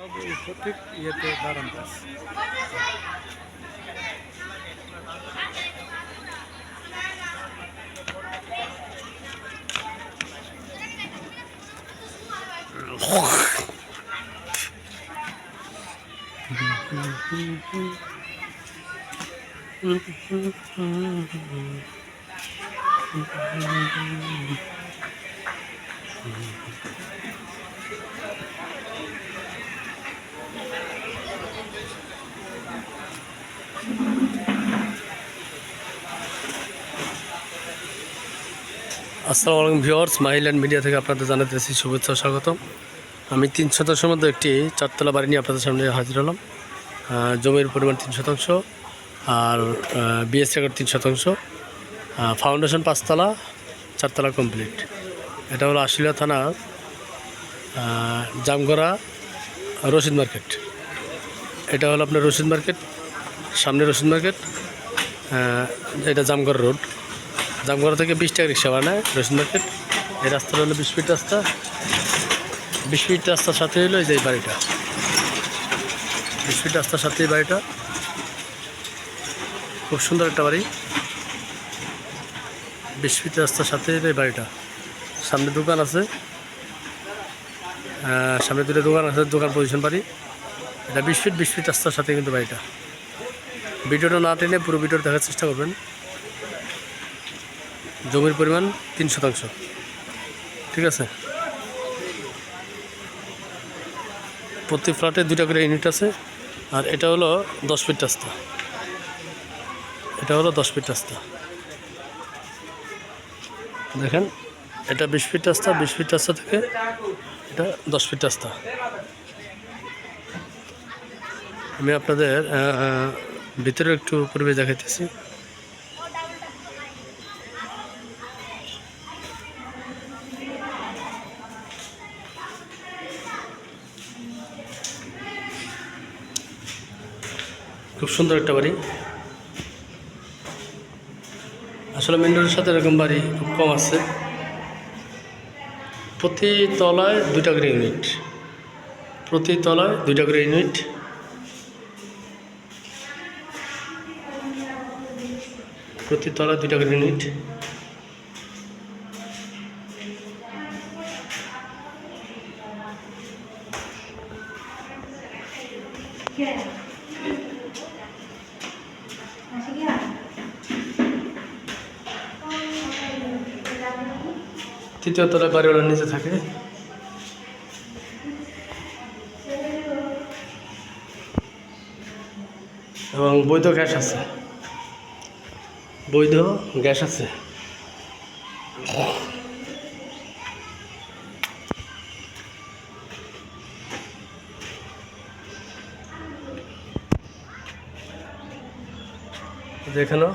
अब स्फटिक ये तो गरम बस Mm-hmm. আসসালামু আলাইকুম ভিওর্স মাহিল্যান্ড মিডিয়া থেকে আপনাদের জানাতেছি শুভেচ্ছা স্বাগতম। আমি তিন শতাংশের মধ্যে একটি চারতলা বাড়ি নিয়ে আপনাদের সামনে হাজির হলাম। জমির পরিমাণ তিন শতাংশ আর বিএস রেকর্ড তিন শতাংশ। ফাউন্ডেশন পাঁচতলা, চারতলা কমপ্লিট এটা হলো আশুলিয়া থানা জামগড়া, রশিদ মার্কেট। এটা হলো আপনার রশিদ মার্কেট, সামনে রশিদ মার্কেট এটা জামগড়া রোড। জামগড়া থেকে বিশ টাকা রিক্সা বানায় রসুন মার্কেট এই রাস্তাটা হলো বিশ ফিট রাস্তা। বিশ ফিট রাস্তার সাথে হলো এই যে বাড়িটা। বিশ ফিট রাস্তার সাথে বাড়িটা। খুব সুন্দর একটা বাড়ি। বিশ ফিট রাস্তার সাথে এই বাড়িটা। সামনে দোকান আছে। সামনে দুটো দোকান আছে, দোকান পজিশন বাড়ি। এটা বিশ ফিট বিশ ফিট রাস্তার সাথে কিন্তু বাড়িটা। ভিডিওটা না টেনে পুরো ভিডিওটা দেখার চেষ্টা করবেন। জমির পরিমাণ তিন শতাংশ। ঠিক আছে? প্রতি ফ্ল্যাটে দুটা করে ইউনিট আছে, আর এটা হলো দশ ফিট রাস্তা। এটা হলো দশ ফিট রাস্তা। দেখেন, এটা বিশ ফিট রাস্তা, বিশ ফিট রাস্তা থেকে এটা দশ ফিট রাস্তা। আমি আপনাদের ভিতরে একটু পরিবেশ দেখাইতেছি। খুব সুন্দর একটা বাড়ি। আসলে মেন রোডের সাথে এরকম বাড়ি খুব কম আছে। প্রতি তলায় দুইটা করে ইউনিট। প্রতি তলায় দুইটা করে ইউনিট। প্রতি তলায় দুইটা করে ইউনিট। তৃতীয় তলায় বাড়িওয়ালার নিচে থাকে। এবং বৈধ গ্যাস আছে। বৈধ গ্যাস আছে। যেখানেও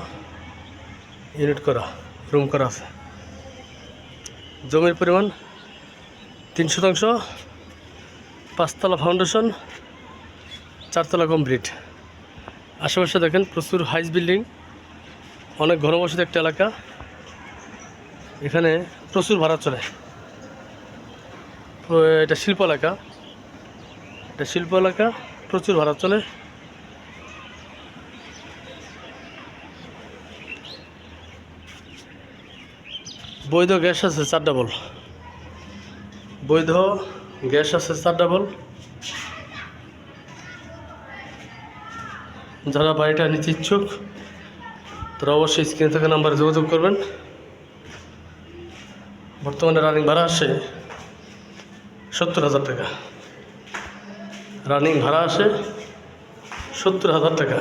ইউনিট করা, রুম করা আছে। জমির পরিমাণ তিন শতাংশ, পাঁচতলা ফাউন্ডেশন চারতলা কমপ্লিট আশেপাশে দেখেন প্রচুর হাইস বিল্ডিং অনেক ঘনবসতি একটা এলাকা। এখানে প্রচুর ভাড়া চলে। এটা শিল্প এলাকা। এটা শিল্প এলাকা, প্রচুর ভাড়া চলে। বৈধ গ্যাস আছে, চার ডাবল। বৈধ গ্যাস আছে, চার ডাবল। যারা বাড়িটা নিতে ইচ্ছুক, তারা অবশ্যই স্ক্রিনে থাকা নাম্বারে যোগাযোগ করবেন। বর্তমানে রানিং ভাড়া আসে সত্তর হাজার টাকা। রানিং ভাড়া আসে সত্তর হাজার টাকা।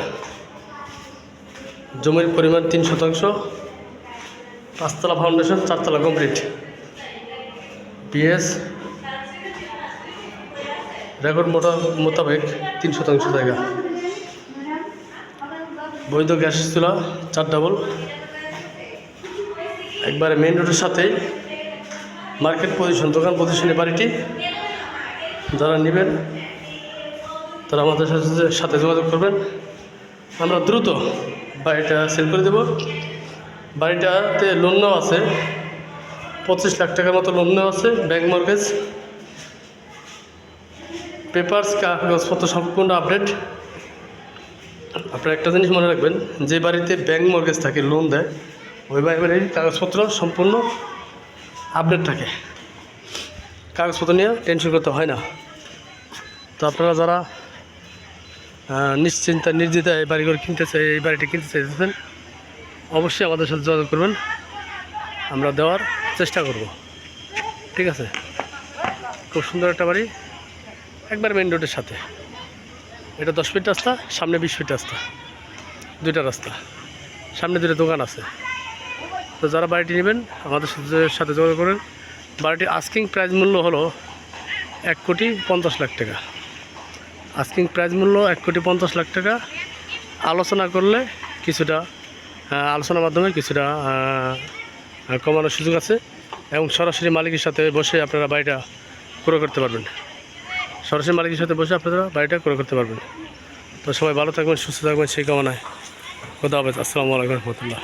জমির পরিমাণ তিন শতাংশ। পাঁচতলা ফাউন্ডেশন চারতলা কমপ্লিট পিএস রেকর্ড মোটা মোতাবেক তিন শতাংশ জায়গা। বৈধ গ্যাস চুলা, চার ডাবল একবারে মেন রোডের সাথেই মার্কেট পজিশন দোকান পজিশনের বাড়িটি। যারা নেবেন, তারা আমাদের সাথে সাথে যোগাযোগ করবেন। আমরা দ্রুত বাড়িটা সেল করে দেব। বাড়িটাতে লোন নেওয়া আছে। পঁচিশ লাখ টাকার মতো লোন নেওয়া আছে ব্যাংক মর্গেজ পেপার্স কাগজপত্র সম্পূর্ণ আপডেট আপনারা একটা জিনিস মনে রাখবেন, যে বাড়িতে ব্যাংক মর্গেজ থাকে লোন দেয়, ওই বাড়ির কাগজপত্র সম্পূর্ণ আপডেট থাকে। কাগজপত্র নিয়ে টেনশন করতে হয় না। তো আপনারা যারা নিশ্চিন্তা, নির্দ্বিধায় এই বাড়িঘর কিনতে চাই, এই বাড়িটি কিনতে চাইতেছেন অবশ্যই আমাদের সাথে যোগাযোগ করবেন। আমরা দেওয়ার চেষ্টা করব। ঠিক আছে? খুব সুন্দর একটা বাড়ি। একবার মেন রোডের সাথে। এটা দশ ফিট রাস্তা, সামনে বিশ ফিট রাস্তা। দুইটা রাস্তা। সামনে দুটো দোকান আছে। তো যারা বাড়িটি নেবেন, আমাদের সাথে- যোগাযোগ করেন। বাড়িটির আস্কিং প্রাইস মূল্য হলো এক কোটি পঞ্চাশ লাখ টাকা। আস্কিং প্রাইস মূল্য এক কোটি পঞ্চাশ লাখ টাকা। আলোচনা করলে কিছুটা আলোচনার মাধ্যমে কিছুটা কমানোর সুযোগ আছে এবং সরাসরি মালিকের সাথে বসে আপনারা বাড়িটা ক্রয় করতে পারবেন। সরাসরি মালিকের সাথে বসে আপনারা বাড়িটা ক্রয় করতে পারবেন। তো সবাই ভালো থাকবেন, সুস্থ থাকবেন, সেই কামনায় কথা হবে আসসালামু আলাইকুম রহমতুল্লাহ।